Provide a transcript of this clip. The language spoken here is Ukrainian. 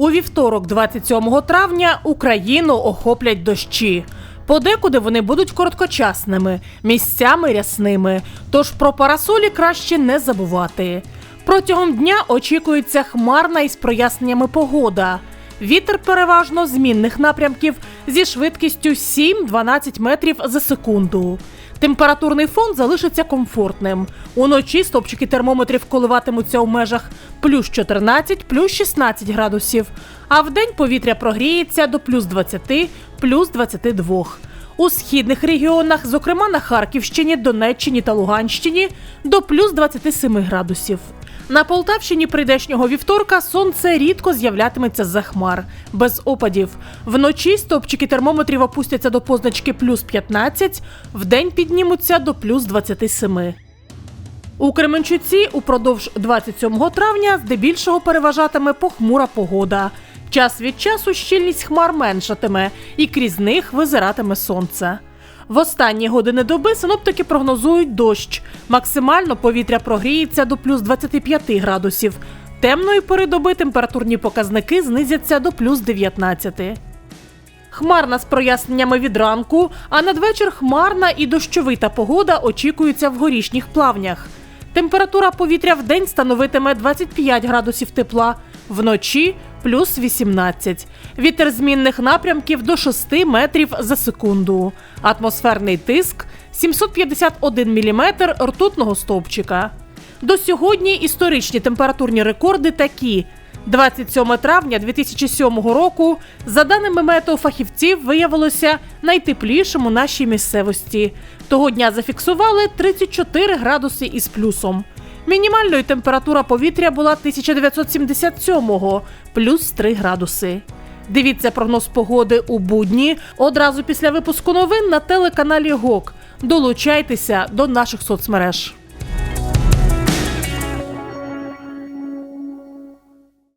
У вівторок, 27 травня, Україну охоплять дощі. Подекуди вони будуть короткочасними, місцями рясними. Тож про парасолі краще не забувати. Протягом дня очікується хмарна із проясненнями погода. Вітер переважно змінних напрямків зі швидкістю 7-12 метрів за секунду. Температурний фон залишиться комфортним. Уночі стопчики термометрів коливатимуться у межах плюс 14, плюс 16 градусів, а вдень повітря прогріється до плюс 20, плюс 22. У східних регіонах, зокрема на Харківщині, Донеччині та Луганщині, до плюс 27 градусів. На Полтавщині прийдешнього вівторка сонце рідко з'являтиметься з-за хмар, без опадів. Вночі стопчики термометрів опустяться до позначки плюс 15, вдень піднімуться до плюс 27. У Кременчуці упродовж 27 травня здебільшого переважатиме похмура погода. Час від часу щільність хмар меншатиме, і крізь них визиратиме сонце. В останні години доби синоптики прогнозують дощ. Максимально повітря прогріється до плюс 25 градусів. Темної пори доби температурні показники знизяться до плюс 19. Хмарна з проясненнями від ранку, а надвечір хмарна і дощовита погода очікується в горішніх плавнях. Температура повітря в день становитиме 25 градусів тепла, вночі плюс 18. Вітер змінних напрямків до 6 метрів за секунду. Атмосферний тиск 751 міліметр ртутного стовпчика. До сьогодні історичні температурні рекорди такі. 27 травня 2007 року, за даними метеофахівців, виявилося найтеплішим у нашій місцевості. Того дня зафіксували 34 градуси із плюсом. Мінімальною температура повітря була 1977-го, плюс 3 градуси. Дивіться прогноз погоди у будні одразу після випуску новин на телеканалі ГОК. Долучайтеся до наших соцмереж.